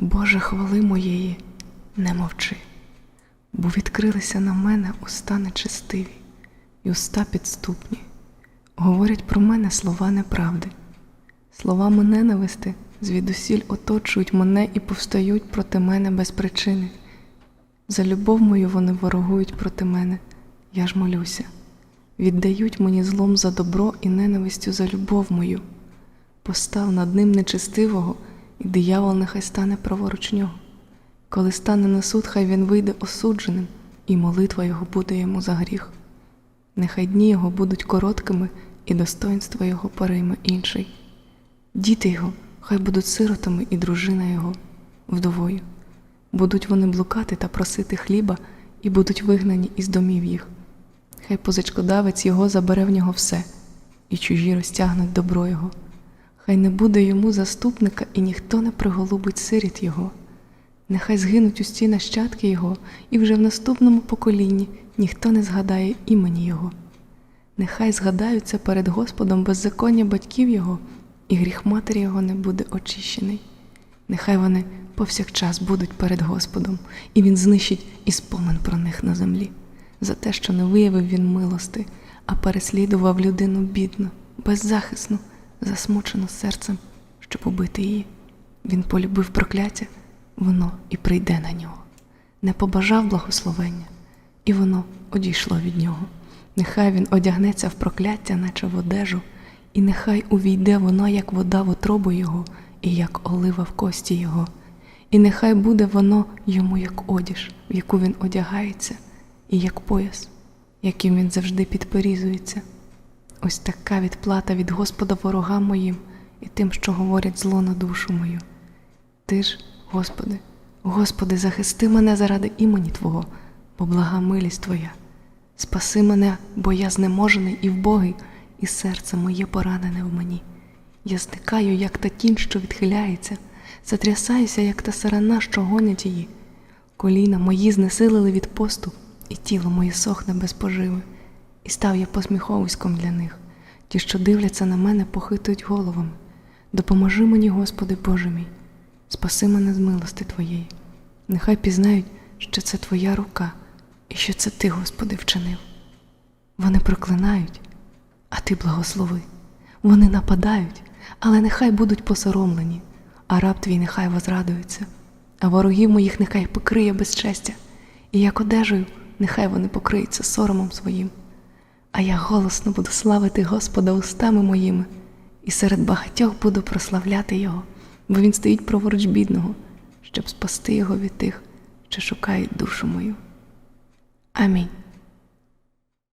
Боже, хвали моєї, не мовчи, бо відкрилися на мене уста нечестиві і уста підступні. Говорять про мене слова неправди, словами ненависти звідусіль оточують мене і повстають проти мене без причини. За любов мою вони ворогують проти мене, я ж молюся. Віддають мені злом за добро і ненавистю за любов мою. Постав над ним нечестивого, і диявол нехай стане праворуч нього. Коли стане на суд, хай він вийде осудженим, і молитва його буде йому за гріх. Нехай дні його будуть короткими, і достоинство його перейме інший. Діти його хай будуть сиротами, і дружина його вдовою. Будуть вони блукати та просити хліба, і будуть вигнані із домів їх. Хай позичкодавець його забере в нього все, і чужі розтягнуть добро його. Хай не буде йому заступника, і ніхто не приголубить сиріт його. Нехай згинуть усі нащадки його, і вже в наступному поколінні ніхто не згадає імені Його. Нехай згадаються перед Господом беззаконня батьків Його, і гріх матері Його не буде очищений. Нехай вони повсякчас будуть перед Господом, і Він знищить і спомин про них на землі, за те, що не виявив він милости, а переслідував людину бідну, беззахисну, засмучену серцем, щоб убити її. Він полюбив прокляття, воно і прийде на нього. Не побажав благословення, і воно одійшло від нього. Нехай він одягнеться в прокляття, наче в одежу, і нехай увійде воно, як вода в отробу його, і як олива в кості його, і нехай буде воно йому як одіж, в яку він одягається, і як пояс, яким він завжди підперізується. Ось така відплата від Господа ворогам моїм і тим, що говорять зло на душу мою. Ти ж, Господи, Господи, захисти мене заради імені Твого, бо блага милість Твоя. Спаси мене, бо я знеможений і вбогий, і серце моє поранене в мені. Я зникаю, як та тінь, що відхиляється, затрясаюся, як та сарана, що гонять її. Коліна мої знесилили від посту, і тіло моє сохне без поживи, і став я посміховиськом для них. Ті, що дивляться на мене, похитують головами. Допоможи мені, Господи Боже мій, спаси мене з милости Твоєї. Нехай пізнають, що це Твоя рука і що це Ти, Господи, вчинив. Вони проклинають, а Ти благослови. Вони нападають, але нехай будуть посоромлені, а раб твій нехай возрадується, а ворогів моїх нехай покриє безчестя, і як одежею, нехай вони покриються соромом своїм. А я голосно буду славити Господа устами моїми, і серед багатьох буду прославляти Його, бо Він стоїть праворуч бідного, щоб спасти його від тих, що шукають душу мою. Амінь.